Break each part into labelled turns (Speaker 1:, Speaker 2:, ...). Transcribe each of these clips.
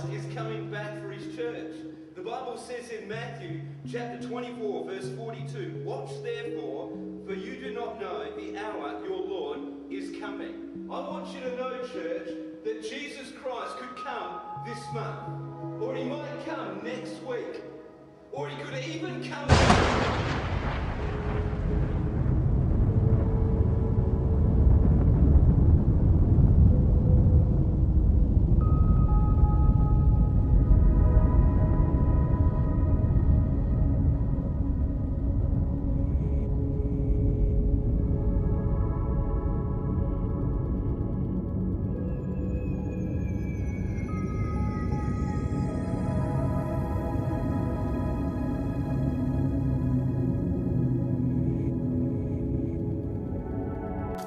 Speaker 1: Christ is coming back for his church. The Bible says in Matthew chapter 24, verse 42 Watch therefore, for you do not know the hour your Lord is coming. I want you to know, church, that Jesus Christ could come this month, or he might come next week, or he could even come.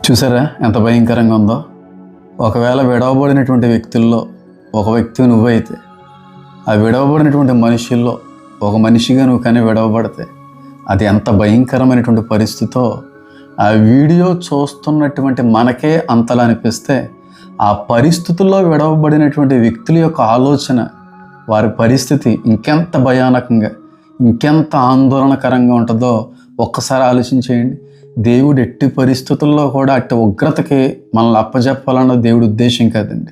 Speaker 2: చూసారా ఎంత భయంకరంగా ఉందో? ఒకవేళ విడవబడినటువంటి వ్యక్తుల్లో ఒక వ్యక్తి నువ్వైతే ఆ విడవబడినటువంటి మనుషుల్లో ఒక మనిషిగా నువ్వు కానీ విడవబడితే అది ఎంత భయంకరమైనటువంటి పరిస్థితో ఆ వీడియో చూస్తున్నటువంటి మనకే అంతలా అనిపిస్తే ఆ పరిస్థితుల్లో విడవబడినటువంటి వ్యక్తుల యొక్క ఆలోచన వారి పరిస్థితి ఇంకెంత భయానకంగా ఇంకెంత ఆందోళనకరంగా ఉంటుందో ఒక్కసారి ఆలోచించేయండి. దేవుడు ఎట్టి పరిస్థితుల్లో కూడా అట్టి ఉగ్రతకి మనల్ని అప్పజెప్పాలన్న దేవుడి ఉద్దేశం కాదండి.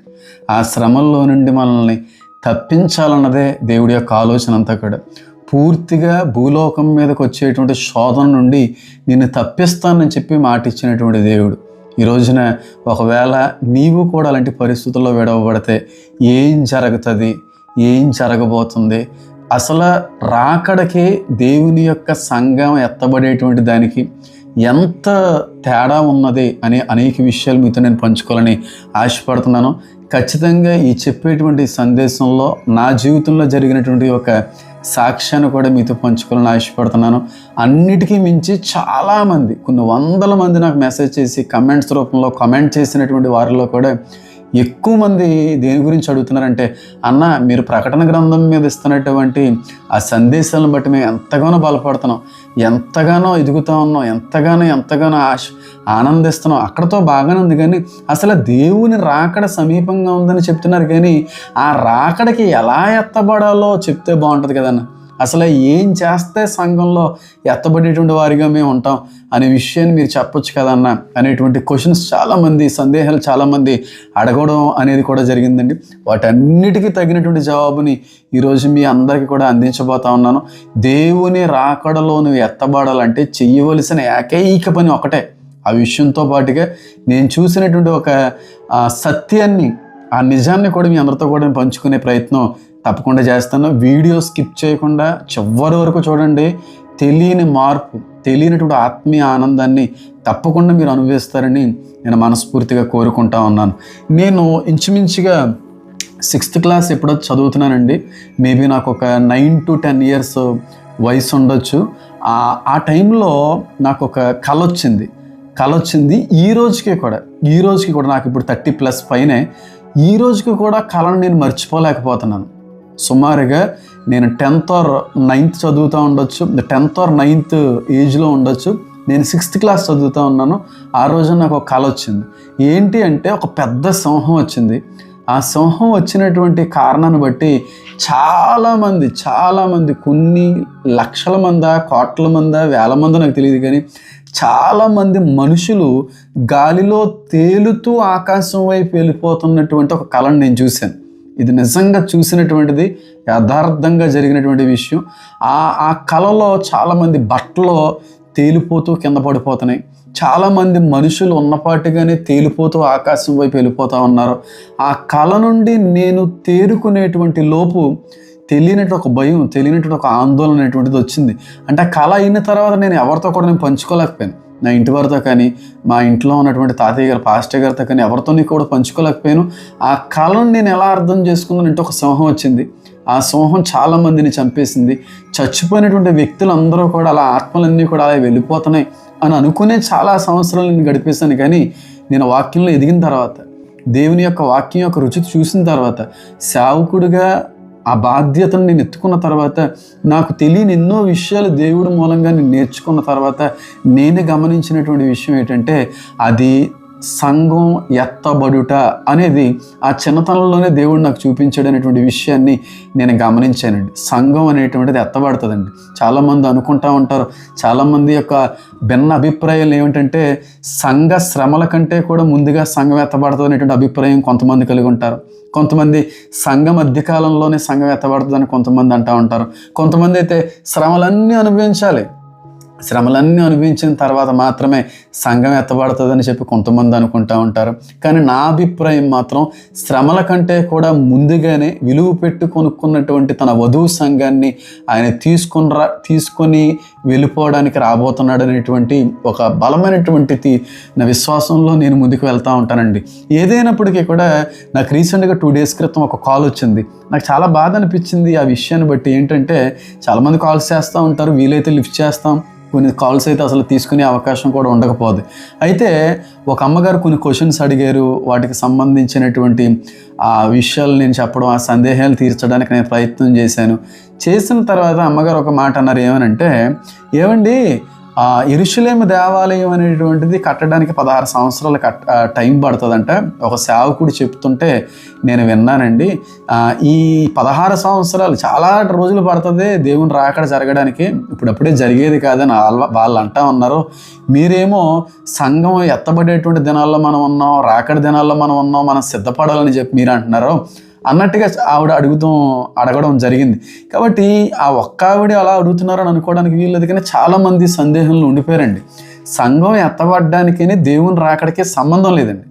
Speaker 2: ఆ శ్రమల్లో నుండి మనల్ని తప్పించాలన్నదే దేవుడి యొక్క ఆలోచన అంతా కూడా. పూర్తిగా భూలోకం మీదకి వచ్చేటువంటి శోధన నుండి నిన్ను తప్పిస్తానని చెప్పి మాట ఇచ్చినటువంటి దేవుడు. ఈ రోజున ఒకవేళ నీవు కూడా అలాంటి పరిస్థితుల్లో విడవబడితే ఏం జరుగుతుంది? ఏం జరగబోతుంది? అసలు రాకడకి దేవుని యొక్క సంఘం ఎత్తబడేటువంటి దానికి ఎంత తేడా ఉన్నది అనే అనేక విషయాలు మీతో నేను పంచుకోవాలని ఆశపడుతున్నాను. ఖచ్చితంగా ఈ చెప్పేటువంటి సందేశంలో నా జీవితంలో జరిగినటువంటి ఒక సాక్ష్యాన్ని కూడా మీతో పంచుకోవాలని ఆశపడుతున్నాను. అన్నిటికీ మించి చాలామంది కొన్ని వందల మంది నాకు మెసేజ్ చేసి కమెంట్స్ రూపంలో కమెంట్ చేసినటువంటి వారిలో కూడా ఎక్కువ మంది దేని గురించి అడుగుతున్నారంటే అన్న మీరు ప్రకటన గ్రంథం మీద ఇస్తున్నటువంటి ఆ సందేశాలను బట్టి మేము ఎంతగానో బలపడుతున్నాం ఎంతగానో ఎదుగుతా ఉన్నాం ఎంతగానో ఎంతగానో ఆశ ఆనందిస్తున్నాం అక్కడతో బాగానే ఉంది కానీ అసలు దేవుని రాకడ సమీపంగా ఉందని చెప్తున్నారు కానీ ఆ రాకడకి ఎలా ఎత్తబడాలో చెప్తే బాగుంటుంది కదన్నా? అసలు ఏం చేస్తే సంఘంలో ఎత్తబడేటువంటి వారిగా మేము ఉంటాం అనే విషయాన్ని మీరు చెప్పొచ్చు కదన్న అనేటువంటి క్వశ్చన్స్ చాలామంది సందేహాలు చాలామంది అడగడం అనేది కూడా జరిగిందండి. వాటన్నిటికీ తగినటువంటి జవాబుని ఈరోజు మీ అందరికీ కూడా అందించబోతా ఉన్నాను. దేవుని రాకడలో నువ్వు ఎత్తబడాలంటే చేయవలసిన ఏకైక పని ఒకటే. ఆ విషయంతో పాటుగా నేను చూసినటువంటి ఒక సత్యాన్ని ఆ నిజాన్ని కూడా మీ అందరితో కూడా పంచుకునే ప్రయత్నం తప్పకుండా చేస్తాను. వీడియో స్కిప్ చేయకుండా చివరి వరకు చూడండి. తెలియని మార్పు తెలియనటువంటి ఆత్మీయ ఆనందాన్ని తప్పకుండా మీరు అనుభవిస్తారని నేను మనస్ఫూర్తిగా కోరుకుంటా ఉన్నాను. నేను ఇంచుమించుగా సిక్స్త్ క్లాస్ ఎప్పుడో చదువుతున్నానండి. మేబీ నాకు ఒక నైన్ టు టెన్ ఇయర్స్ వయసు ఉండొచ్చు. ఆ- టైంలో నాకు ఒక కళ వచ్చింది. కళ వచ్చింది ఈ రోజుకి కూడా. ఈ రోజుకి కూడా నాకు ఇప్పుడు థర్టీ ప్లస్ పైనే. ఈ రోజుకి కూడా కళను నేను మర్చిపోలేకపోతున్నాను. సుమారుగా నేను టెన్త్ ఆర్ నైన్త్ చదువుతూ ఉండొచ్చు. టెన్త్ ఆర్ నైన్త్ ఏజ్లో ఉండొచ్చు. నేను సిక్స్త్ క్లాస్ చదువుతూ ఉన్నాను. ఆ రోజు నాకు ఒక కళ వచ్చింది. ఏంటి అంటే ఒక పెద్ద సింహం వచ్చింది. ఆ సింహం వచ్చినటువంటి కారణాన్ని బట్టి చాలామంది చాలామంది కొన్ని లక్షల మందా కోట్ల మందా వేల మందో నాకు తెలియదు కానీ చాలామంది మనుషులు గాలిలో తేలుతూ ఆకాశం వైపు వెళ్ళిపోతున్నటువంటి ఒక కళను నేను చూశాను. ఇది నిజంగా చూసినటువంటిది యథార్థంగా జరిగినటువంటి విషయం. ఆ ఆ కళలో చాలామంది బట్టలో తేలిపోతూ కింద పడిపోతున్నాయి. చాలామంది మనుషులు ఉన్నపాటిగానే తేలిపోతూ ఆకాశం వైపు వెళ్ళిపోతూ ఉన్నారు. ఆ కళ నుండి నేను తేరుకునేటువంటి లోపు తెలియనటువంటి ఒక భయం తెలియనటువంటి ఒక ఆందోళన అనేటువంటిది వచ్చింది. అంటే ఆ కళ అయిన తర్వాత నేను ఎవరితో కూడా నేను పంచుకోలేకపోయాను. నా ఇంటి వారితో కానీ మా ఇంట్లో ఉన్నటువంటి తాతయ్య గారు పాస్టర్ గారితో కానీ ఎవరితోని కూడా పంచుకోలేకపోయాను. ఆ కళను నేను ఎలా అర్థం చేసుకున్నానంటే ఒక సింహం వచ్చింది. ఆ సింహం చాలా మందిని చంపేసింది. చచ్చిపోయినటువంటి వ్యక్తులు అందరూ కూడా అలా ఆత్మలన్నీ కూడా అలా వెళ్ళిపోతున్నాయి అని అనుకునే చాలా సంవత్సరాలు నేను గడిపేశాను. కానీ నేను వాక్యంలో ఎదిగిన తర్వాత దేవుని యొక్క వాక్యం యొక్క రుచి చూసిన తర్వాత సేవకుడిగా ఆ బాధ్యతను నేను ఎత్తుకున్న తర్వాత నాకు తెలియని ఎన్నో విషయాలు దేవుడి మూలంగా నేను నేర్చుకున్న తర్వాత నేను గమనించినటువంటి విషయం ఏంటంటే అది సంఘం ఎత్తబడుట అనేది ఆ చిన్నతనంలోనే దేవుడు నాకు చూపించాడు అనేటువంటి విషయాన్ని నేను గమనించానండి. సంఘం అనేటువంటిది ఎత్తబడుతుందండి. చాలామంది అనుకుంటా ఉంటారు. చాలామంది యొక్క భిన్న అభిప్రాయాలు ఏమిటంటే సంఘ శ్రమల కంటే కూడా ముందుగా సంఘం ఎత్తబడుతుంది అనేటువంటి అభిప్రాయం కొంతమంది కలిగి ఉంటారు. కొంతమంది సంఘం మధ్యకాలంలోనే సంఘం ఎత్తబడుతుందని కొంతమంది అంటూ ఉంటారు. కొంతమంది అయితే శ్రమలన్నీ అనుభవించాలి. శ్రమలన్నీ అనుభవించిన తర్వాత మాత్రమే సంఘం ఎత్తబడుతుందని చెప్పి కొంతమంది అనుకుంటా ఉంటారు. కానీ నా అభిప్రాయం మాత్రం శ్రమల కంటే కూడా ముందుగానే విలువ పెట్టి కొనుక్కున్నటువంటి తన వధువు సంఘాన్ని ఆయన తీసుకుని రా తీసుకొని వెళ్ళిపోవడానికి రాబోతున్నాడు అనేటువంటి ఒక బలమైనటువంటి నా విశ్వాసంలో నేను ముందుకు వెళ్తూ ఉంటానండి. ఏదైనప్పటికీ కూడా నాకు రీసెంట్గా టూ డేస్ క్రితం ఒక కాల్ వచ్చింది. నాకు చాలా బాధ అనిపించింది ఆ విషయాన్ని బట్టి ఏంటంటే చాలామంది కాల్స్ చేస్తూ ఉంటారు వీలైతే లిఫ్ట్ చేస్తాం. కొన్ని కాల్స్ అయితే అసలు తీసుకునే అవకాశం కూడా ఉండకపోదు. అయితే ఒక అమ్మగారు కొన్ని క్వశ్చన్స్ అడిగారు. వాటికి సంబంధించినటువంటి ఆ విషయాలు నేను చెప్పడం ఆ సందేహాలు తీర్చడానికి నేను ప్రయత్నం చేశాను. చేసిన తర్వాత అమ్మగారు ఒక మాట అన్నారు ఏమనంటే ఏమండి ఆ ఇరుషులేమ దేవాలయం అనేటువంటిది కట్టడానికి పదహారు సంవత్సరాలు కట్ టైం పడుతుందంట. ఒక సేవకుడు చెప్తుంటే నేను విన్నానండి. ఈ పదహారు సంవత్సరాలు చాలా రోజులు పడుతుంది దేవుని రాకడ జరగడానికి. ఇప్పుడప్పుడే జరిగేది కాదని వాళ్ళ వాళ్ళు అంటా ఉన్నారు. మీరేమో సంఘం ఎత్తబడేటువంటి దినాల్లో మనం ఉన్నాం రాకడ దినాల్లో మనం ఉన్నాం మనం సిద్ధపడాలని చెప్పి మీరు అంటున్నారు. అన్నట్టుగా ఆవిడ అడుగుతాం అడగడం జరిగింది. కాబట్టి ఆ ఒక్క ఆవిడ అలా అడుగుతున్నారని అనుకోవడానికి వీల్లేదు. కానీ చాలామంది సందేహంలో ఉండిపోయారండి. సంఘం ఎత్తబడ్డానికే దేవుని రాకడికి సంబంధం లేదండి.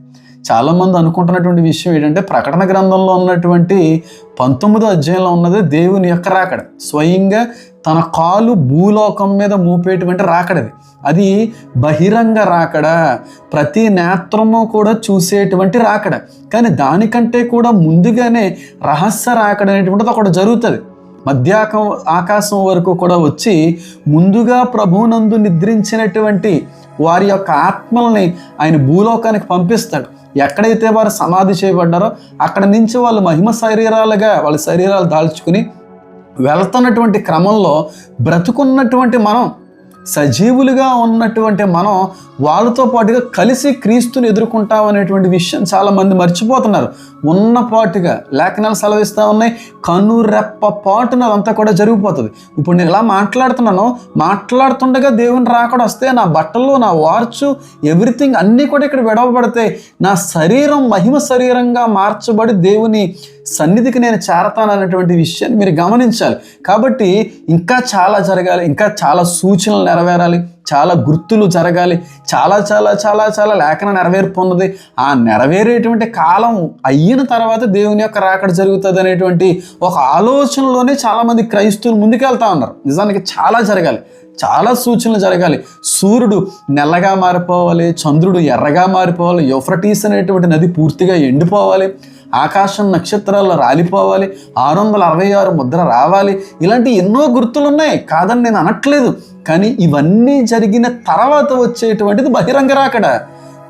Speaker 2: చాలామంది అనుకుంటున్నటువంటి విషయం ఏంటంటే ప్రకటన గ్రంథంలో ఉన్నటువంటి పంతొమ్మిదో అధ్యాయంలో ఉన్నది దేవుని యొక్క రాకడ. స్వయంగా తన కాలు భూలోకం మీద మూపేటువంటి రాకడది. అది బహిరంగ రాకడ. ప్రతి నేత్రము కూడా చూసేటువంటి రాకడ. కానీ దానికంటే కూడా ముందుగానే రహస్య రాకడ అనేటువంటిది ఒకటి జరుగుతుంది. మధ్యాక ఆకాశం వరకు కూడా వచ్చి ముందుగా ప్రభువునందు నిద్రించినటువంటి వారి యొక్క ఆత్మల్ని ఆయన భూలోకానికి పంపిస్తాడు. ఎక్కడైతే వారు సమాధి చేయబడ్డారో అక్కడ నుంచి వాళ్ళు మహిమ శరీరాలుగా వాళ్ళ శరీరాలు దాల్చుకుని వెళ్తున్నటువంటి క్రమంలో బ్రతుకున్నటువంటి మనం సజీవులుగా ఉన్నటువంటి మనం వాళ్ళతో పాటుగా కలిసి క్రీస్తుని ఎదుర్కొంటాం అనేటువంటి విషయం చాలామంది మర్చిపోతున్నారు. ఉన్నపాటుగా లేఖనాలు సెలవిస్తూ ఉన్నాయి. కనురెప్ప పాటున అదంతా కూడా జరిగిపోతుంది. ఇప్పుడు నేను ఇలా మాట్లాడుతున్నాను. మాట్లాడుతుండగా దేవుని రాకడ వస్తే నా బట్టలు నా వార్చు ఎవ్రీథింగ్ అన్నీ కూడా ఇక్కడ విడవబడతాయి. నా శరీరం మహిమ శరీరంగా మార్చబడి దేవుని సన్నిధికి నేను చేరతాననేటువంటి విషయాన్ని మీరు గమనించాలి. కాబట్టి ఇంకా చాలా జరగాలి ఇంకా చాలా సూచనలు నెరవేరాలి చాలా గుర్తులు జరగాలి చాలా చాలా చాలా చాలా లేఖన నెరవేర్పు ఉన్నది. ఆ నెరవేరేటువంటి కాలం అయిన తర్వాత దేవుని యొక్క రాకడ జరుగుతుంది అనేటువంటి ఒక ఆలోచనలోనే చాలామంది క్రైస్తవులు ముందుకెళ్తా ఉన్నారు. నిజానికి చాలా జరగాలి చాలా సూచనలు జరగాలి. సూర్యుడు నల్లగా మారిపోవాలి చంద్రుడు ఎర్రగా మారిపోవాలి యోఫ్రటీస్ అనేటువంటి నది పూర్తిగా ఎండిపోవాలి. ఆకాశం నక్షత్రాల్లో రాలిపోవాలి ఆరు వందల అరవై ఆరు ముద్ర రావాలి. ఇలాంటి ఎన్నో గుర్తులు ఉన్నాయి కాదని నేను అనట్లేదు. కానీ ఇవన్నీ జరిగిన తర్వాత వచ్చేటువంటిది బహిరంగ రాకడ.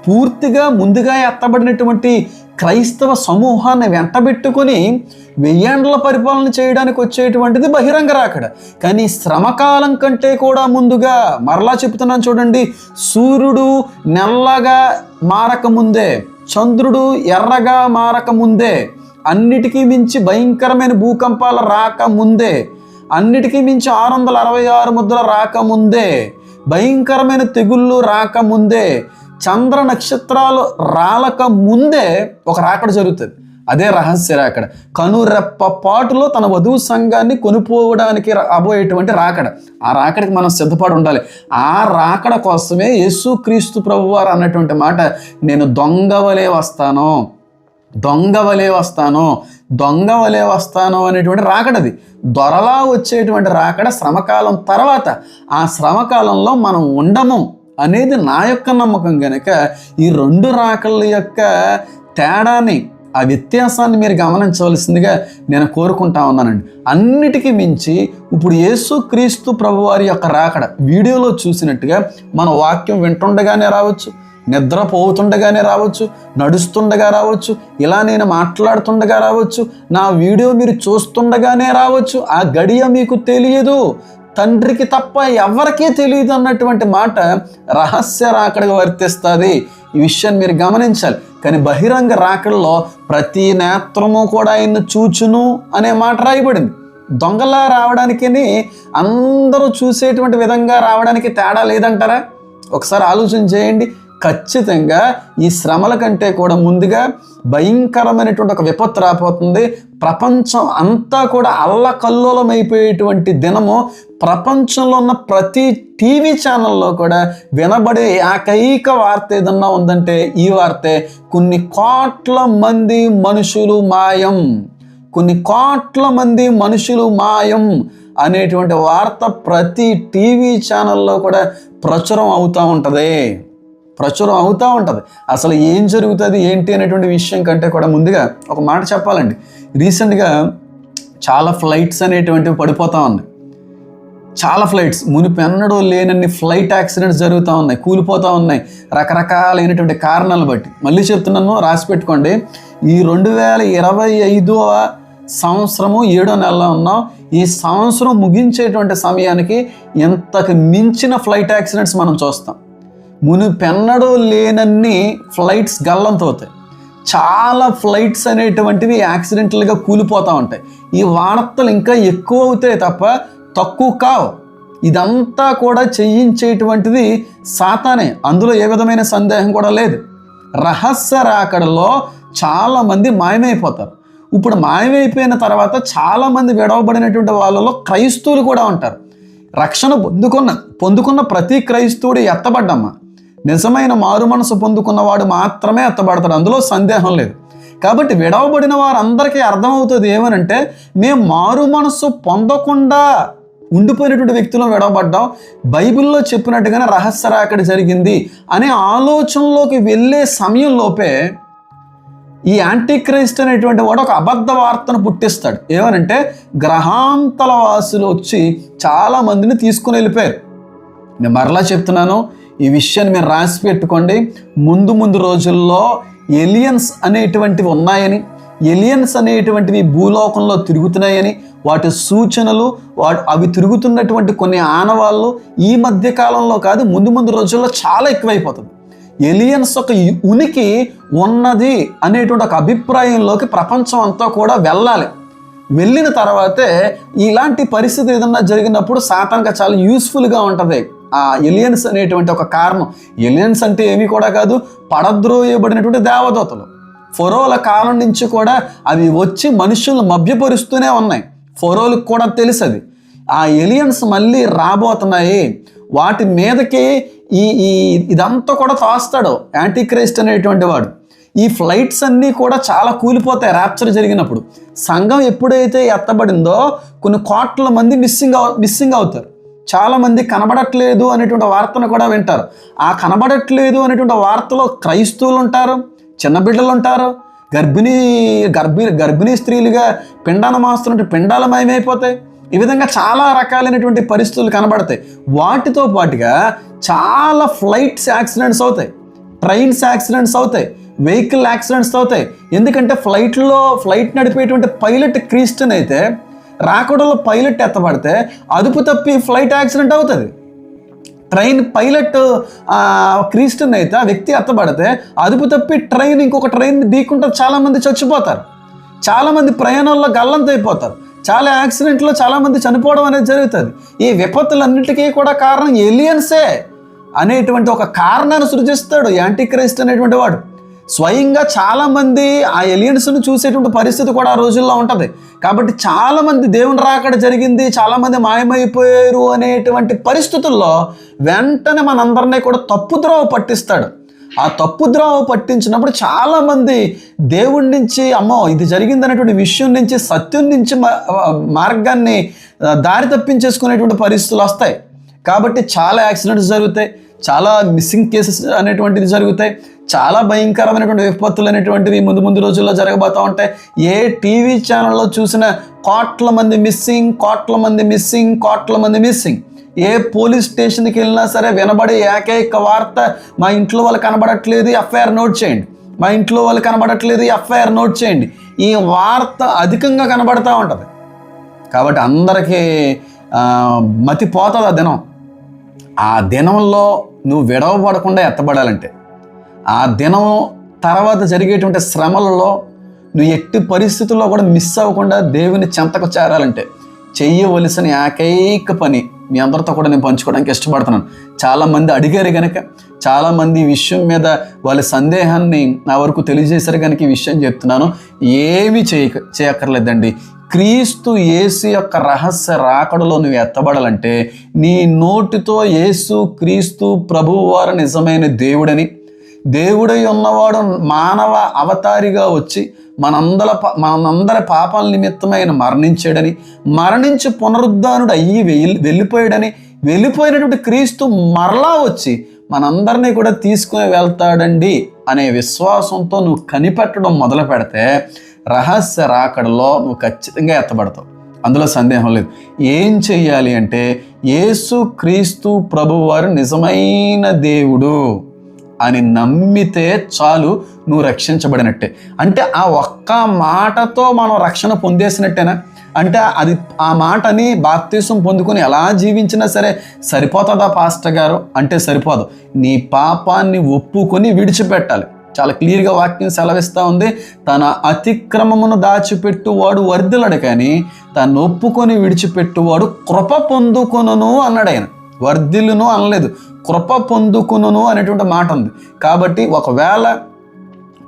Speaker 2: పూర్తిగా ముందుగా ఎత్తబడినటువంటి క్రైస్తవ సమూహాన్ని వెంటబెట్టుకొని వెయ్యేండ్ల పరిపాలన చేయడానికి వచ్చేటువంటిది బహిరంగ రాకడ. కానీ శ్రమకాలం కంటే కూడా ముందుగా మరలా చెప్తున్నాను చూడండి సూర్యుడు నల్లగా మారకముందే చంద్రుడు ఎర్రగా మారకముందే అన్నిటికీ మించి భయంకరమైన భూకంపాలు రాకముందే అన్నిటికీ మించి ఆరు వందల అరవై ఆరు ముద్రలు రాకముందే భయంకరమైన తెగుళ్ళు రాకముందే చంద్ర నక్షత్రాలు రాలక ముందే ఒక రాకడ జరుగుతుంది. అదే రహస్య రాకడ కనురెప్ప పాటులో తన వధువు సంఘాన్ని కొనుపోవడానికి రాబోయేటువంటి రాకడ. ఆ రాకడికి మనం సిద్ధపడి ఉండాలి. ఆ రాకడ కోసమే యేసుక్రీస్తు ప్రభువారు అన్నటువంటి మాట నేను దొంగవలే వస్తాను. దొంగ వలే వస్తాను. దొంగ వలే వస్తాను అనేటువంటి రాకడది. దొరలా వచ్చేటువంటి రాకడ శ్రమకాలం తర్వాత ఆ శ్రమకాలంలో మనం ఉండము అనేది నా యొక్క నమ్మకం కనుక ఈ రెండు రాకళ్ళ యొక్క తేడాని ఆ వ్యత్యాసాన్ని మీరు గమనించవలసిందిగా నేను కోరుకుంటా ఉన్నానండి. అన్నిటికీ మించి ఇప్పుడు యేసు క్రీస్తు ప్రభువారి యొక్క రాకడ వీడియోలో చూసినట్టుగా మన వాక్యం వింటుండగానే రావచ్చు నిద్రపోతుండగానే రావచ్చు నడుస్తుండగా రావచ్చు ఇలా నేను మాట్లాడుతుండగా రావచ్చు నా వీడియో మీరు చూస్తుండగానే రావచ్చు ఆ గడియ మీకు తెలియదు తండ్రికి తప్ప ఎవరికీ తెలియదు అన్నటువంటి మాట రహస్య రాకడగా వర్తిస్తుంది. ఈ విషయాన్ని మీరు గమనించాలి. కానీ బహిరంగ రాకడలో ప్రతి నేత్రము కూడా ఆయన చూచును అనే మాట రాయబడింది. దొంగలా రావడానికి అందరూ చూసేటువంటి విధంగా రావడానికి తేడా లేదంటారా? ఒకసారి ఆలోచన చేయండి. ఖచ్చితంగా ఈ శ్రమల కంటే కూడా ముందుగా భయంకరమైనటువంటి ఒక విపత్తు రాబోతుంది. ప్రపంచం అంతా కూడా అల్లకల్లోలమైపోయేటువంటి దినము ప్రపంచంలో ఉన్న ప్రతి టీవీ ఛానల్లో కూడా వినబడే ఏకైక వార్త ఏదన్నా ఉందంటే ఈ వార్తే కొన్ని కోట్ల మంది మనుషులు మాయం. కొన్ని కోట్ల మంది మనుషులు మాయం అనేటువంటి వార్త ప్రతి టీవీ ఛానల్లో కూడా ప్రచురం అవుతూ ఉంటుంది. ప్రచురం అవుతూ ఉంటుంది. అసలు ఏం జరుగుతుంది ఏంటి అనేటువంటి విషయం కంటే కూడా ముందుగా ఒక మాట చెప్పాలండి. రీసెంట్గా చాలా ఫ్లైట్స్ అనేటువంటివి పడిపోతూ ఉన్నాయి. చాలా ఫ్లైట్స్ మునిపెన్నడో లేనన్ని ఫ్లైట్ యాక్సిడెంట్స్ జరుగుతూ ఉన్నాయి కూలిపోతూ ఉన్నాయి రకరకాలైనటువంటి కారణాలను బట్టి. మళ్ళీ చెప్తున్నాను రాసి పెట్టుకోండి. ఈ రెండు వేల ఇరవై ఐదవ సంవత్సరము ఏడో నెలలో ఉన్నాం. ఈ సంవత్సరం ముగించేటువంటి సమయానికి ఇంతకు మించిన ఫ్లైట్ యాక్సిడెంట్స్ మనం చూస్తాం? మునిపెన్నడూ లేనన్ని ఫ్లైట్స్ గల్లంతవుతాయి. చాలా ఫ్లైట్స్ అనేటువంటివి యాక్సిడెంటల్గా కూలిపోతూ ఉంటాయి. ఈ వార్తలు ఇంకా ఎక్కువ అవుతాయి తప్ప తక్కువ కావు. ఇదంతా కూడా చేయించేటువంటిది సాతానే. అందులో ఏ విధమైన సందేహం కూడా లేదు. రహస్య రాకడలో చాలామంది మాయమైపోతారు. ఇప్పుడు మాయమైపోయిన తర్వాత చాలామంది విడవబడినటువంటి వాళ్ళలో క్రైస్తవులు కూడా ఉంటారు. రక్షణ పొందుకున్న పొందుకున్న ప్రతి క్రైస్తవుడు ఎత్తబడ్డమ్మా. నిజమైన మారు మనసు పొందుకున్నవాడు మాత్రమే ఎత్తబడతాడు అందులో సందేహం లేదు. కాబట్టి విడవబడిన వారందరికీ అర్థమవుతుంది ఏమనంటే మేము మారు మనసు పొందకుండా ఉండిపోయినటువంటి వ్యక్తులను విడవబడ్డాం. బైబిల్లో చెప్పినట్టుగానే రహస్య రాకడ జరిగింది అనే ఆలోచనలోకి వెళ్ళే సమయంలోపే ఈ యాంటీ క్రైస్ట్ అనేటువంటి వాడు ఒక అబద్ధ వార్తను పుట్టిస్తాడు. ఏమనంటే గ్రహాంతల వాసులు వచ్చి చాలా మందిని తీసుకుని వెళ్ళిపోయారు. నేను మరలా చెప్తున్నాను ఈ విషయాన్ని మీరు రాసి పెట్టుకోండి. ముందు ముందు రోజుల్లో ఎలియన్స్ అనేటువంటివి ఉన్నాయని ఎలియన్స్ అనేటువంటివి భూలోకంలో తిరుగుతున్నాయని వాటి సూచనలు వాటి అవి తిరుగుతున్నటువంటి కొన్ని ఆనవాళ్ళు ఈ మధ్య కాలంలో కాదు ముందు ముందు రోజుల్లో చాలా ఎక్కువైపోతుంది. ఎలియన్స్ ఒక ఉనికి ఉన్నది అనేటువంటి ఒక అభిప్రాయంలోకి ప్రపంచం అంతా కూడా వెళ్ళాలి. వెళ్ళిన తర్వాతే ఇలాంటి పరిస్థితి ఏదన్నా జరిగినప్పుడు సాతానికి చాలా యూస్ఫుల్గా ఉంటుంది. ఆ ఎలియన్స్ అనేటువంటి ఒక కారణం. ఎలియన్స్ అంటే ఏమీ కూడా కాదు పడద్రోయబడినటువంటి దేవదూతలు. ఫొరోల కాలం నుంచి కూడా అవి వచ్చి మనుషులను మభ్యపరుస్తూనే ఉన్నాయి. ఫొరోలకు కూడా తెలుసు అది ఆ ఎలియన్స్ మళ్ళీ రాబోతున్నాయి. వాటి మీదకి ఈ ఈ ఇదంతా కూడా తోస్తాడు యాంటీక్రైస్ట్ అనేటువంటి వాడు. ఈ ఫ్లైట్స్ అన్నీ కూడా చాలా కూలిపోతాయి ర్యాప్చర్ జరిగినప్పుడు. సంఘం ఎప్పుడైతే ఎత్తబడిందో కొన్ని కోట్ల మంది మిస్సింగ్ అవు మిస్సింగ్ అవుతారు. చాలామంది కనబడట్లేదు అనేటువంటి వార్తను కూడా వింటారు. ఆ కనబడట్లేదు అనేటువంటి వార్తలో క్రైస్తవులు ఉంటారు చిన్న బిడ్డలు ఉంటారు గర్భిణీ గర్భి గర్భిణీ స్త్రీలుగా పిండాన మాస్తున్నట్టు పిండాల మయమైపోతాయి. ఈ విధంగా చాలా రకాలైనటువంటి పరిస్థితులు కనబడతాయి. వాటితో పాటుగా చాలా ఫ్లైట్స్ యాక్సిడెంట్స్ అవుతాయి. ట్రైన్స్ యాక్సిడెంట్స్ అవుతాయి. వెహికల్ యాక్సిడెంట్స్ అవుతాయి. ఎందుకంటే ఫ్లైట్లో ఫ్లైట్ నడిపేటువంటి పైలట్ క్రీస్టన్ అయితే రాకడలో పైలట్ ఎత్తబడితే అదుపు తప్పి ఫ్లైట్ యాక్సిడెంట్ అవుతుంది. ట్రైన్ పైలట్ క్రీస్టన్ అయితే ఆ వ్యక్తి ఎత్తబడితే అదుపు తప్పి ట్రైన్ ఇంకొక ట్రైన్ ఢీకుంటే చాలామంది చచ్చిపోతారు. చాలామంది ప్రయాణాల్లో గల్లంతైపోతారు. చాలా యాక్సిడెంట్లో చాలామంది చనిపోవడం అనేది జరుగుతుంది. ఈ విపత్తులన్నిటికీ కూడా కారణం ఎలియన్సే అనేటువంటి ఒక కారణాన్ని సృజిస్తాడు యాంటీ క్రైస్ట్ అనేటువంటి వాడు. స్వయంగా చాలామంది ఆ ఎలియన్స్ను చూసేటువంటి పరిస్థితి కూడా ఆ రోజుల్లో ఉంటుంది. కాబట్టి చాలామంది దేవుని రాకడ జరిగింది చాలామంది మాయమైపోయారు అనేటువంటి పరిస్థితుల్లో వెంటనే మనందరినీ కూడా తప్పుద్రోవ పట్టిస్తాడు. ఆ తప్పుద్రోవ పట్టించినప్పుడు చాలామంది దేవుడి నుంచి అమ్మో ఇది జరిగింది అనేటువంటి విషయం నుంచి సత్యం నుంచి మా- మార్గాన్ని దారి తప్పించేసుకునేటువంటి పరిస్థితులు వస్తాయి. కాబట్టి చాలా యాక్సిడెంట్స్ జరుగుతాయి. చాలా మిస్సింగ్ కేసెస్ అనేటువంటిది జరుగుతాయి. చాలా భయంకరమైనటువంటి విపత్తులు అనేటువంటివి ముందు ముందు రోజుల్లో జరగబోతూ ఉంటాయి. ఏ టీవీ ఛానల్లో చూసిన కోట్ల మంది మిస్సింగ్ కోట్ల మంది మిస్సింగ్ కోట్ల మంది మిస్సింగ్ ఏ పోలీస్ స్టేషన్కి వెళ్ళినా సరే వినబడే ఏకైక వార్త మా ఇంట్లో వాళ్ళు కనబడట్లేదు ఎఫ్ఐఆర్ నోట్ చేయండి. మా ఇంట్లో వాళ్ళు కనబడట్లేదు ఎఫ్ఐఆర్ నోట్ చేయండి. ఈ వార్త అధికంగా కనబడతా ఉంటుంది. కాబట్టి అందరికీ మతిపోతుంది ఆ దినం. ఆ దినంలో నువ్వు విడవబడకుండా ఎత్తబడాలంటే ఆ దినం తర్వాత జరిగేటువంటి శ్రమలలో నువ్వు ఎట్టి పరిస్థితుల్లో కూడా మిస్ అవ్వకుండా దేవుని చెంతకు చేరాలంటే చెయ్యవలసిన ఏకైక పని మీ అందరితో కూడా నేను పంచుకోవడానికి ఇష్టపడుతున్నాను. చాలామంది అడిగారు కనుక చాలామంది ఈ విషయం మీద వాళ్ళ సందేహాన్ని నా వరకు తెలియజేశారు కనుక ఈ విషయం చెప్తున్నాను. ఏమీ చేయక చేయక్కర్లేదండి. క్రీస్తు యేసు యొక్క రహస్య రాకడలో నువ్వు ఎత్తబడాలంటే నీ నోటితో యేసు క్రీస్తు ప్రభువు వారు నిజమైన దేవుడని దేవుడై ఉన్నవాడు మానవ అవతారిగా వచ్చి మనందల మనందరి పాపాల నిమిత్తమైన మరణించాడని మరణించి పునరుద్ధానుడు అయ్యి వెళ్ళి వెళ్ళిపోయాడని వెళ్ళిపోయినటువంటి క్రీస్తు మరలా వచ్చి మనందరినీ కూడా తీసుకుని వెళ్తాడండి అనే విశ్వాసంతో నువ్వు కనిపెట్టడం మొదలు పెడితే రహస్య రాకడలో నువ్వు ఖచ్చితంగా ఎత్తబడతావు. అందులో సందేహం లేదు. ఏం చెయ్యాలి అంటే యేసు క్రీస్తు ప్రభువారు నిజమైన దేవుడు. అని నమ్మితే చాలు నువ్వు రక్షించబడినట్టే. అంటే ఆ ఒక్క మాటతో మనం రక్షణ పొందేసినట్టేనా? అంటే అది ఆ మాటని బాప్తీసం పొందుకొని ఎలా జీవించినా సరే సరిపోతుందా పాస్టర్ గారు? అంటే సరిపోదు. నీ పాపాన్ని ఒప్పుకొని విడిచిపెట్టాలి. చాలా క్లియర్గా వాక్యం సెలవిస్తూ ఉంది. తన అతిక్రమమును దాచిపెట్టువాడు వర్ధిలడు కానీ తను ఒప్పుకొని విడిచిపెట్టువాడు కృప పొందుకొనను అన్నాడు ఆయన. వర్ధిల్లును అనలేదు కృప పొందుకును అనేటువంటి మాట ఉంది. కాబట్టి ఒకవేళ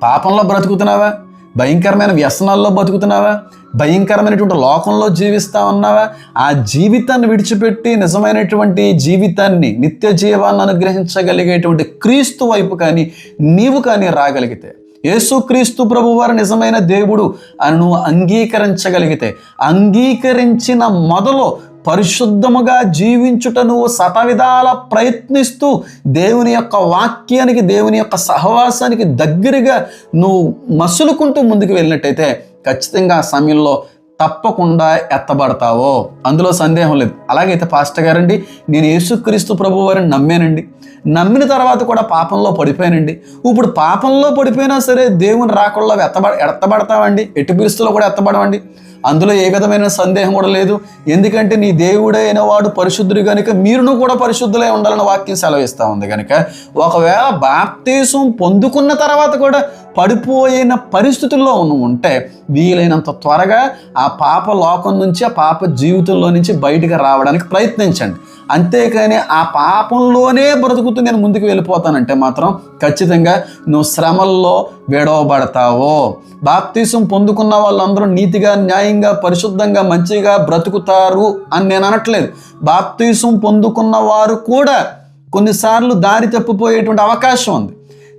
Speaker 2: పాపంలో బ్రతుకుతున్నావా? భయంకరమైన వ్యసనాల్లో బతుకుతున్నావా భయంకరమైనటువంటి లోకంలో జీవిస్తా ఉన్నావా? ఆ జీవితాన్ని విడిచిపెట్టి నిజమైనటువంటి జీవితాన్ని నిత్య జీవాన్ని అనుగ్రహించగలిగేటువంటి క్రీస్తు వైపు కానీ నీవు కానీ రాగలిగితే యేసుక్రీస్తు ప్రభువారు నిజమైన దేవుడు అని నువ్వు అంగీకరించగలిగితే అంగీకరించిన మొదలు పరిశుద్ధముగా జీవించుట నువ్వు శతవిధాల ప్రయత్నిస్తూ దేవుని యొక్క వాక్యానికి దేవుని యొక్క సహవాసానికి దగ్గరగా నువ్వు మసులుకుంటూ ముందుకు వెళ్ళినట్టయితే ఖచ్చితంగా ఆ సమయంలో తప్పకుండా ఎత్తబడతావో? అందులో సందేహం లేదు. అలాగైతే పాస్టర్ గారండి నేను యేసుక్రీస్తు ప్రభు వారిని నమ్మానండి. నమ్మిన తర్వాత కూడా పాపంలో పడిపోయానండి. ఇప్పుడు పాపంలో పడిపోయినా సరే దేవుని రాకుండా ఎత్తబడ ఎత్తబడతామండి. ఎట్టి పిలుస్తులో కూడా ఎత్తబడమండి. అందులో ఏ విధమైన సందేహం కూడా లేదు. ఎందుకంటే నీ దేవుడైన వాడు పరిశుద్ధుడు కనుక మీరును కూడా పరిశుద్ధులై ఉండాలని వాక్యం సెలవిస్తూ ఉంది కనుక ఒకవేళ బాప్తీసం పొందుకున్న తర్వాత కూడా పడిపోయిన పరిస్థితుల్లో ఉంటే వీలైనంత త్వరగా ఆ పాప లోకం నుంచి ఆ పాప జీవితంలో నుంచి బయటకు రావడానికి ప్రయత్నించండి. అంతేకాని ఆ పాపంలోనే బ్రతుకుతూ నేను ముందుకు వెళ్ళిపోతానంటే మాత్రం ఖచ్చితంగా నువ్వు శ్రమల్లో విడవబడతావో. బాప్తీసం పొందుకున్న వాళ్ళందరూ నీతిగా న్యాయంగా పరిశుద్ధంగా మంచిగా బ్రతుకుతారు అని నేను అనట్లేదు. బాప్తీసం పొందుకున్న వారు కూడా కొన్నిసార్లు దారి తప్పిపోయేటువంటి అవకాశం ఉంది.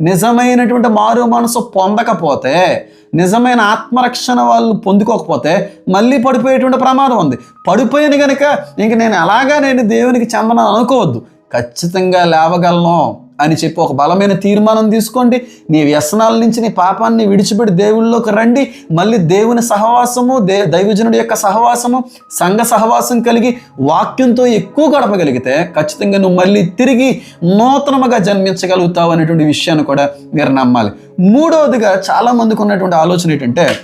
Speaker 2: నిజమైనటువంటి మారు మనసు పొందకపోతే నిజమైన ఆత్మరక్షణ వాళ్ళు పొందుకోకపోతే మళ్ళీ పడిపోయేటువంటి ప్రమాదం ఉంది. పడిపోయిన కనుక ఇంక నేను ఎలాగా నేను దేవునికి చెందనని అనుకోవద్దు. ఖచ్చితంగా లేవగలను. అని చెప్పి ఒక బలమైన తీర్మానం తీసుకోండి. నీ వ్యసనాల నుంచి నీ పాపాన్ని విడిచిపెట్టి దేవుళ్ళలోకి రండి. మళ్ళీ దేవుని సహవాసము దే దైవజనుడి యొక్క సహవాసము సంఘ సహవాసం కలిగి వాక్యంతో ఎక్కువ గడపగలిగితే ఖచ్చితంగా నువ్వు మళ్ళీ తిరిగి నూతనముగా జన్మించగలుగుతావు అనేటువంటి విషయాన్ని కూడా మీరు నమ్మాలి. మూడవదిగా చాలామందికి ఉన్నటువంటి ఆలోచన ఏంటంటే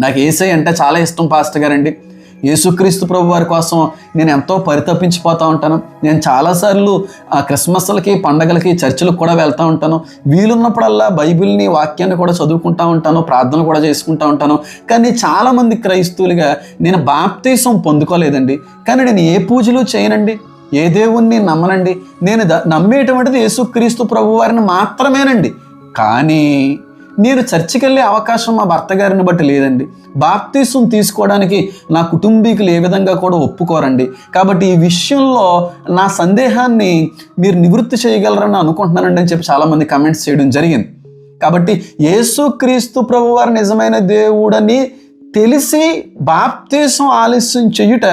Speaker 2: నాకు ఏసై అంటే చాలా ఇష్టం పాస్టర్ గారండి. యేసుక్రీస్తు ప్రభు వారి కోసం నేను ఎంతో పరితపించిపోతూ ఉంటాను. నేను చాలాసార్లు ఆ క్రిస్మస్లకి పండగలకి చర్చిలకు కూడా వెళ్తూ ఉంటాను. వీలున్నప్పుడల్లా బైబిల్ని వాక్యాన్ని కూడా చదువుకుంటూ ఉంటాను. ప్రార్థన కూడా చేసుకుంటూ ఉంటాను. కానీ చాలామంది క్రైస్తవులుగా నేను బాప్తీసం పొందుకోలేదండి. కానీ నేను ఏ పూజలు చేయనండి? ఏ దేవుణ్ణి నమ్మనండి? నేను ద- నమ్మేటువంటిది యేసుక్రీస్తు ప్రభువారిని మాత్రమేనండి. కానీ నేను చర్చికి వెళ్ళే అవకాశం మా భర్త గారిని బట్టి లేదండి. బాప్తీసం తీసుకోవడానికి నా కుటుంబీకులు ఏ విధంగా కూడా ఒప్పుకోరండి. కాబట్టి ఈ విషయంలో నా సందేహాన్ని మీరు నివృత్తి చేయగలరని అనుకుంటున్నానండి అని చెప్పి చాలామంది కమెంట్స్ చేయడం జరిగింది. కాబట్టి యేసుక్రీస్తు ప్రభువారు నిజమైన దేవుడని తెలిసి బాప్తీసం ఆలస్యం చేయుట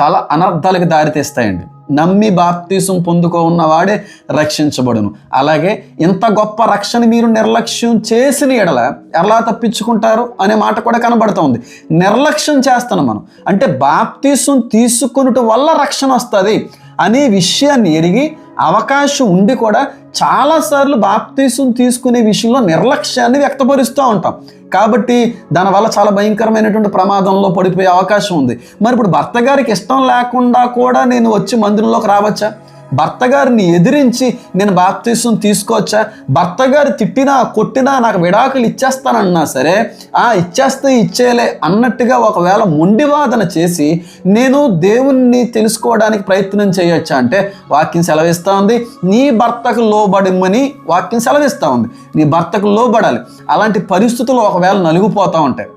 Speaker 2: చాలా అనర్థాలకు దారితీస్తాయండి. నమ్మి బాప్తీసం పొందుకో ఉన్నవాడే రక్షించబడును. అలాగే ఇంత గొప్ప రక్షణ మీరు నిర్లక్ష్యం చేసిన ఎడల ఎలా తప్పించుకుంటారు అనే మాట కూడా కనబడుతోంది నిర్లక్ష్యం చేస్తున్నాం మనం. అంటే బాప్తీసం తీసుకొనుట వల్ల రక్షణ వస్తుంది. అనే విషయాన్ని ఎరిగి అవకాశం ఉండి కూడా చాలాసార్లు బాప్తీసం తీసుకునే విషయంలో నిర్లక్ష్యాన్ని వ్యక్తపరుస్తూ ఉంటాం. కాబట్టి దానివల్ల చాలా భయంకరమైనటువంటి ప్రమాదంలో పడిపోయే అవకాశం ఉంది. మరి ఇప్పుడు భర్త గారికి ఇష్టం లేకుండా కూడా నేను వచ్చి మందిరంలోకి రావచ్చా? భర్త గారిని ఎదిరించి నేను బాప్తీసం తీసుకోవచ్చా? భర్త గారు తిట్టినా కొట్టినా నాకు విడాకులు ఇచ్చేస్తానన్నా సరే ఆ ఇచ్చేస్తే ఇచ్చేలే అన్నట్టుగా ఒకవేళ మొండివాదన చేసి నేను దేవుణ్ణి తెలుసుకోవడానికి ప్రయత్నం చేయొచ్చా అంటే వాక్యం సెలవిస్తూ ఉంది. నీ భర్తకు లోబడిమ్మని వాక్యం సెలవిస్తూ ఉంది. నీ భర్తకు లోబడాలి. అలాంటి పరిస్థితులు ఒకవేళ నలిగిపోతూ ఉంటాయి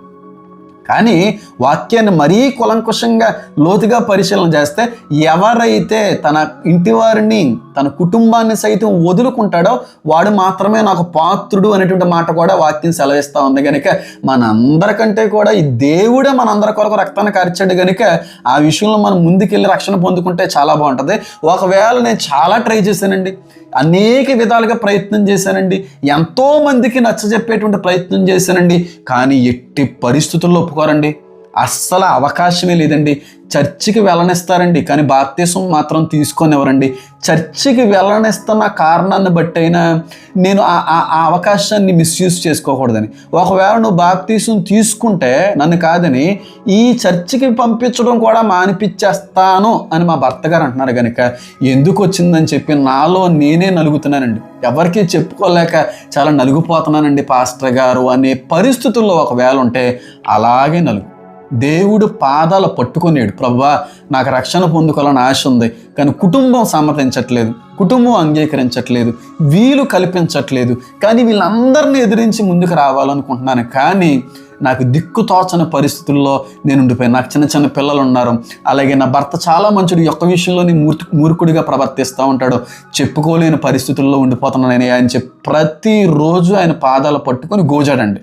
Speaker 2: కానీ వాక్యాన్ని మరీ కులంకుషంగా లోతుగా పరిశీలన చేస్తే ఎవరైతే తన ఇంటి వారిని తన కుటుంబాన్ని సైతం వదులుకుంటాడో వాడు మాత్రమే నాకు పాత్రుడు అనేటువంటి మాట కూడా వాక్యం సెలవిస్తూ ఉంది. కనుక మనందరికంటే కూడా ఈ దేవుడే మనందరి కొరకు రక్తాన్ని కార్చాడు కనుక ఆ విషయంలో మనం ముందుకెళ్ళి రక్షణ పొందుకుంటే చాలా బాగుంటుంది. ఒకవేళ నేను చాలా ట్రై చేశానండి అనేక విధాలుగా ప్రయత్నం చేశానండి ఎంతో మందికి నచ్చజెప్పేటువంటి ప్రయత్నం చేశానండి కానీ ఎట్టి పరిస్థితుల్లో ఒప్పుకోరండి. అస్సలు అవకాశమే లేదండి. చర్చికి వెళ్ళనిస్తారండి కానీ భారతదేశం మాత్రం తీసుకొనివ్వరండి. చర్చికి వెళ్ళనిస్తున్న కారణాన్ని బట్టి అయినా నేను ఆ ఆ- ఆ అవకాశాన్ని మిస్యూజ్ చేసుకోకూడదని. ఒకవేళ నువ్వు బాప్తీసం తీసుకుంటే నన్ను కాదని ఈ చర్చికి పంపించడం కూడా మానిపించేస్తాను అని మా భర్త గారు అంటున్నారు కనుక ఎందుకు వచ్చిందని చెప్పి నాలో నేనే నలుగుతున్నానండి. ఎవరికి చెప్పుకోలేక చాలా నలుగుపోతున్నానండి పాస్టర్ గారు అనే పరిస్థితుల్లో ఒకవేళ ఉంటే అలాగే నలుగు దేవుడు పాదాలు పట్టుకునేడు. ప్రభా నాకు రక్షణ పొందుకోవాలని ఆశ ఉంది కానీ కుటుంబం సమ్మతించట్లేదు కుటుంబం అంగీకరించట్లేదు వీలు కల్పించట్లేదు కానీ వీళ్ళందరినీ ఎదిరించి ముందుకు రావాలనుకుంటున్నాను. కానీ నాకు దిక్కు తోచని పరిస్థితుల్లో నేను ఉండిపోయాను. నాకు చిన్న చిన్న పిల్లలు ఉన్నారు అలాగే నా భర్త చాలా మంచుడు. యొక్క విషయంలోనే విషయంలోని మూర్తి మూర్ఖుడిగా ప్రవర్తిస్తూ ఉంటాడు. చెప్పుకోలేని పరిస్థితుల్లో ఉండిపోతున్నాను ఆయన చెప్పి ప్రతిరోజు ఆయన పాదాలు పట్టుకొని గోజాడండి.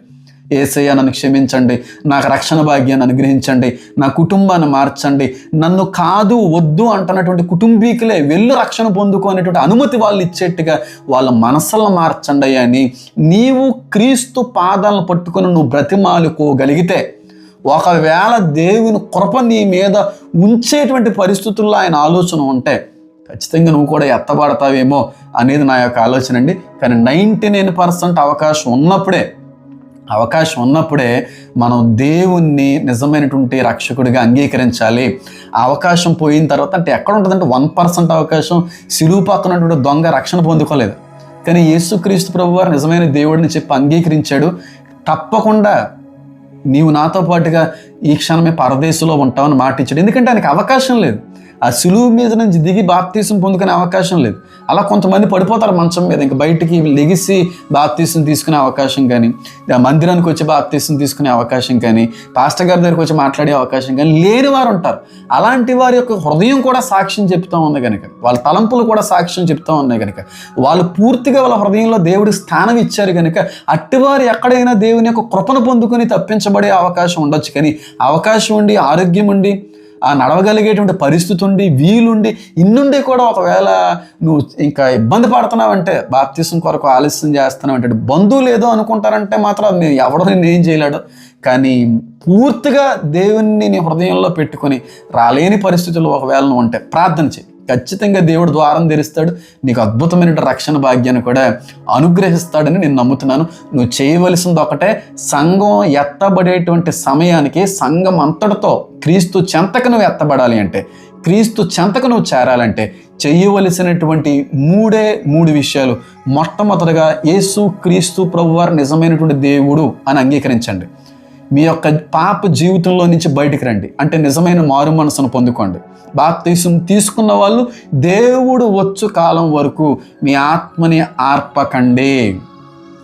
Speaker 2: ఏసయ్య నన్ను క్షమించండి నాకు రక్షణ భాగ్యాన్ని అనుగ్రహించండి నా కుటుంబాన్ని మార్చండి నన్ను కాదు వద్దు అంటున్నటువంటి కుటుంబీకులే వెళ్ళి రక్షణ పొందుకునేటువంటి అనుమతి వాళ్ళు ఇచ్చేట్టుగా వాళ్ళ మనసులను మార్చండి అని నీవు క్రీస్తు పాదాలను పట్టుకుని నువ్వు బ్రతిమాలుకోగలిగితే ఒకవేళ దేవుని కృప నీ మీద ఉంచేటువంటి పరిస్థితుల్లో ఆయన ఆలోచన ఉంటే ఖచ్చితంగా నువ్వు కూడా ఎత్తబడతావేమో అనేది నా యొక్క ఆలోచన అండి. కానీ నైంటీ నైన్ పర్సెంట్ అవకాశం ఉన్నప్పుడే అవకాశం ఉన్నప్పుడే మనం దేవుణ్ణి నిజమైనటువంటి రక్షకుడిగా అంగీకరించాలి. ఆ అవకాశం పోయిన తర్వాత అంటే ఎక్కడ ఉంటుందంటే వన్ పర్సెంట్ అవకాశం సిలువు పక్కనటువంటి దొంగ రక్షణ పొందుకోలేదు. కానీ యేసుక్రీస్తు ప్రభు వారు నిజమైన దేవుడిని చెప్పి అంగీకరించాడు. తప్పకుండా నీవు నాతో పాటుగా ఈ క్షణమే పరదేశంలో ఉంటావని మాట ఇచ్చాడు ఎందుకంటే ఆయనకి అవకాశం లేదు. ఆ సులువు మీద నుంచి దిగి బాప్తీసం పొందుకునే అవకాశం లేదు. అలా కొంతమంది పడిపోతారు మంచం మీద. ఇంకా బయటికి లెగిసి బాప్తీసం తీసుకునే అవకాశం కానీ మందిరానికి వచ్చి బాప్తీసం తీసుకునే అవకాశం కానీ పాస్టర్ గారి దగ్గరికి వచ్చి మాట్లాడే అవకాశం కానీ లేని వారు ఉంటారు. అలాంటి వారి యొక్క హృదయం కూడా సాక్ష్యం చెప్తా ఉంది కనుక వాళ్ళ తలంపులు కూడా సాక్ష్యం చెప్తా ఉన్నాయి కనుక వాళ్ళు పూర్తిగా వాళ్ళ హృదయంలో దేవుడికి స్థానం ఇచ్చారు కనుక అట్టివారు ఎక్కడైనా దేవుని యొక్క కృపను పొందుకొని తప్పించబడే అవకాశం ఉండొచ్చు కానీ అవకాశం ఉండి ఆరోగ్యం ఉండి ఆ నడవగలిగేటువంటి పరిస్థితి ఉండి వీలుండి ఇన్నుండి కూడా ఒకవేళ నువ్వు ఇంకా ఇబ్బంది పడుతున్నావంటే బాప్తీసం కొరకు ఆలస్యం చేస్తున్నావు అంటే బంధువు ఏదో అనుకుంటారంటే మాత్రం నేను ఎవడో నేను ఏం చేయలేడు. కానీ పూర్తిగా దేవుణ్ణి నీ హృదయంలో పెట్టుకొని రాలేని పరిస్థితుల్లో ఒకవేళ నువ్వు ఉంటే ప్రార్థన చేయి. ఖచ్చితంగా దేవుడు ద్వారం తెరుస్తాడు. నీకు అద్భుతమైన రక్షణ భాగ్యాన్ని కూడా అనుగ్రహిస్తాడని నేను నమ్ముతున్నాను. నువ్వు చేయవలసింది ఒకటే సంఘం ఎత్తబడేటువంటి సమయానికి సంఘం అంతటితో క్రీస్తు చెంతకు నువ్వు ఎత్తబడాలి అంటే క్రీస్తు చెంతకు నువ్వు చేరాలంటే చేయవలసినటువంటి మూడే మూడు విషయాలు. మొట్టమొదటిగా యేసు క్రీస్తు ప్రభువారు నిజమైనటువంటి దేవుడు అని అంగీకరించండి. మీ యొక్క పాప జీవితంలో నుంచి బయటికి రండి. అంటే నిజమైన మారు మనసును పొందుకోండి. బాప్తీసం తీసుకున్న వాళ్ళు దేవుడు వచ్చు కాలం వరకు మీ ఆత్మని ఆర్పకండి.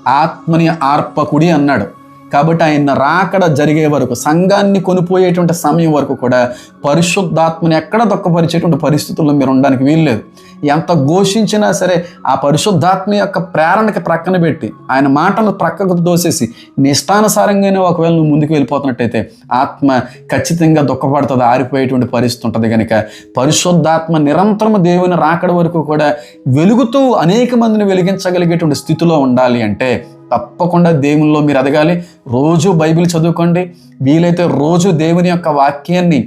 Speaker 2: ఆత్మని ఆర్పకుడి అన్నాడు. కాబట్టి ఆయన రాకడ జరిగే వరకు సంఘాన్ని కొనిపోయేటువంటి సమయం వరకు కూడా పరిశుద్ధాత్మని ఎక్కడ దొక్కపరిచేటువంటి పరిస్థితుల్లో మీరు ఉండడానికి వీల్లేదు. ఎంత ఘోషించినా సరే ఆ పరిశుద్ధాత్మ యొక్క ప్రేరణకి ప్రక్కన పెట్టి ఆయన మాటలు ప్రక్కకు దోసేసి నిష్టానుసారంగానే ఒకవేళ నువ్వు ముందుకు వెళ్ళిపోతున్నట్టయితే ఆత్మ ఖచ్చితంగా దుఃఖపడుతుంది ఆరిపోయేటువంటి పరిస్థితి ఉంటుంది కనుక పరిశుద్ధాత్మ నిరంతరం దేవుని రాకడ వరకు కూడా వెలుగుతూ అనేక మందిని వెలిగించగలిగేటువంటి స్థితిలో ఉండాలి అంటే తప్పకుండా దేవునిలో మీరు ఎదగాలి రోజు బైబిల్ చదువుకోండి. వీలైతే రోజు దేవుని యొక్క వాక్యాన్ని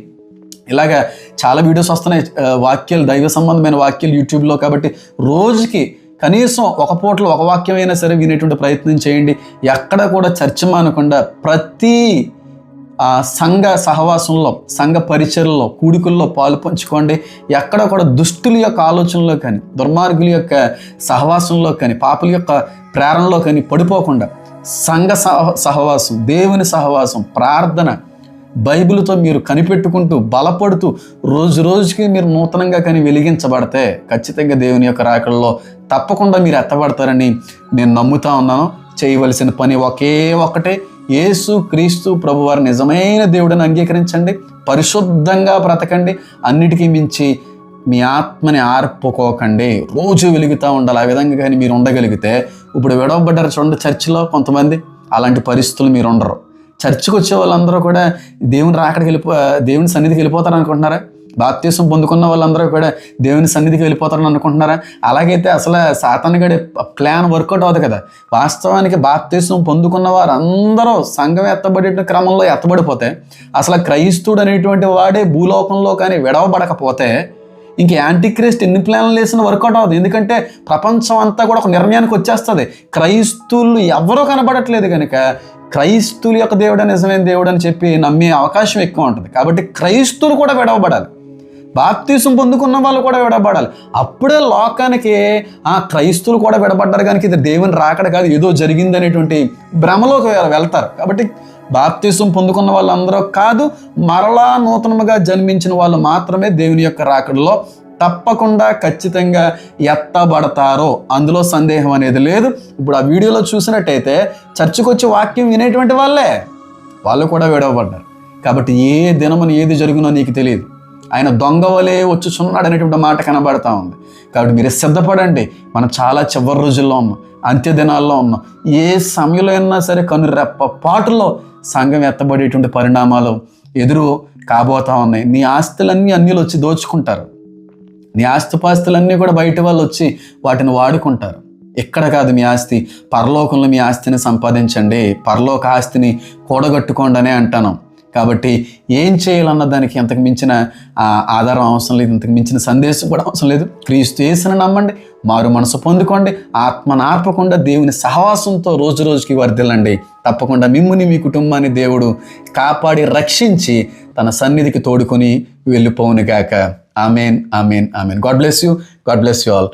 Speaker 2: ఇలాగా చాలా వీడియోస్ వస్తున్నాయి. వాక్యాలు దైవ సంబంధమైన వాక్యాలు యూట్యూబ్లో కాబట్టి రోజుకి కనీసం ఒక పూటలో ఒక వాక్యం అయినా సరే వినేటువంటి ప్రయత్నం చేయండి. ఎక్కడ కూడా చర్చ మానకుండా ప్రతి ఆ సంఘ సహవాసంలో సంఘ పరిచయల్లో కూడికల్లో పాలు పంచుకోండి. ఎక్కడ కూడా దుష్టుల యొక్క ఆలోచనలో కానీ దుర్మార్గుల యొక్క సహవాసంలో కానీ పాపుల యొక్క ప్రేరణలో కానీ పడిపోకుండా సంఘ సహ సహవాసం దేవుని సహవాసం ప్రార్థన బైబిల్తో మీరు కనిపెట్టుకుంటూ బలపడుతూ రోజు రోజుకి మీరు నూతనంగా కానీ వెలిగించబడితే ఖచ్చితంగా దేవుని యొక్క రాకల్లో తప్పకుండా మీరు ఎత్తబడతారని నేను నమ్ముతా ఉన్నాను. చేయవలసిన పని ఒకే ఒక్కటే. యేసు క్రీస్తు ప్రభువారు నిజమైన దేవుడిని అంగీకరించండి పరిశుద్ధంగా బ్రతకండి అన్నిటికీ మించి మీ ఆత్మని ఆర్పుకోకండి. రోజు వెలుగుతూ ఉండాలి. ఆ విధంగా కానీ మీరు ఉండగలిగితే ఇప్పుడు విడవబడ్డారు చూడండి చర్చిలో కొంతమంది అలాంటి పరిస్థితులు మీరు ఉండరు. చర్చికి వచ్చే వాళ్ళందరూ కూడా దేవుని రాకడికి వెళ్ళిపో దేవుని సన్నిధికి వెళ్ళిపోతారు అనుకుంటున్నారా బాప్తీసం పొందుకున్న వాళ్ళందరూ కూడా దేవుని సన్నిధికి వెళ్ళిపోతారని అనుకుంటున్నారా? అలాగైతే అసలు సాతానుగడి ప్లాన్ వర్కౌట్ అవుతుంది కదా. వాస్తవానికి బాప్తీసం పొందుకున్న వారు అందరూ సంఘం ఎత్తబడే క్రమంలో ఎత్తబడిపోతే అసలు క్రైస్తుడు అనేటువంటి వాడే భూలోకంలో కానీ విడవబడకపోతే ఇంక యాంటీక్రిస్ట్ ఎన్ని ప్లాన్లు వేసిన వర్కౌట్ అవుతుంది ఎందుకంటే ప్రపంచం అంతా కూడా ఒక నిర్ణయానికి వచ్చేస్తుంది. క్రైస్తువులు ఎవరూ కనబడట్లేదు కనుక క్రైస్తువుల యొక్క దేవుడు నిజమైన దేవుడు అని చెప్పి నమ్మే అవకాశం ఎక్కువ ఉంటుంది. కాబట్టి క్రైస్తువులు కూడా విడవబడాలి. బాప్తీసం పొందుకున్న వాళ్ళు కూడా విడబడాలి. అప్పుడే లోకానికి ఆ క్రైస్తువులు కూడా విడబడ్డారు కనుక ఇది దేవుని రాకడ కాదు ఏదో జరిగింది అనేటువంటి భ్రమలోకి వెళ్తారు. కాబట్టి బాప్తీసం పొందుకున్న వాళ్ళందరూ కాదు మరలా నూతనముగా జన్మించిన వాళ్ళు మాత్రమే దేవుని యొక్క రాకడలో తప్పకుండా ఖచ్చితంగా ఎత్తబడతారో. అందులో సందేహం అనేది లేదు. ఇప్పుడు ఆ వీడియోలో చూసినట్టయితే చర్చికి వచ్చి వాక్యం వినేటువంటి వాళ్ళే వాళ్ళు కూడా విడవబడ్డారు. కాబట్టి ఏ దినమని ఏది జరుగునో నీకు తెలియదు. ఆయన దొంగవలే వచ్చుచున్నాడు అనేటువంటి మాట కనబడతా ఉంది. కాబట్టి మీరు సిద్ధపడండి. మనం చాలా చివరి రోజుల్లో ఉన్నాం. అంత్య దినాల్లో ఉన్నాం. ఏ సమయంలో అయినా సరే కను రెప్పపాటులో సంఘం ఎత్తబడేటువంటి పరిణామాలు ఎదురు కాబోతా ఉన్నాయి. నీ ఆస్తులన్నీ అన్నిలు వచ్చి దోచుకుంటారు. నీ ఆస్తిపాస్తులన్నీ కూడా బయట వాళ్ళు వచ్చి వాటిని వాడుకుంటారు. ఎక్కడ కాదు మీ ఆస్తి. పరలోకంలో మీ ఆస్తిని సంపాదించండి. పరలోక ఆస్తిని కూడగట్టుకోండి అనే అంటాను. కాబట్టి ఏం చేయాలన్న దానికి ఇంతకు మించిన ఆధారం అవసరం లేదు ఇంతకు మించిన సందేశం కూడా అవసరం లేదు. క్రీస్తు యేసుని నమ్మండి మారు మనసు పొందుకోండి ఆత్మ నార్పకుండా దేవుని సహవాసంతో రోజు రోజుకి వర్ధిల్లండి. తప్పకుండా మిమ్ముని మీ కుటుంబాన్ని దేవుడు కాపాడి రక్షించి తన సన్నిధికి తోడుకొని వెళ్ళిపోవునుగాక. Amen amen amen. God bless you God bless you all.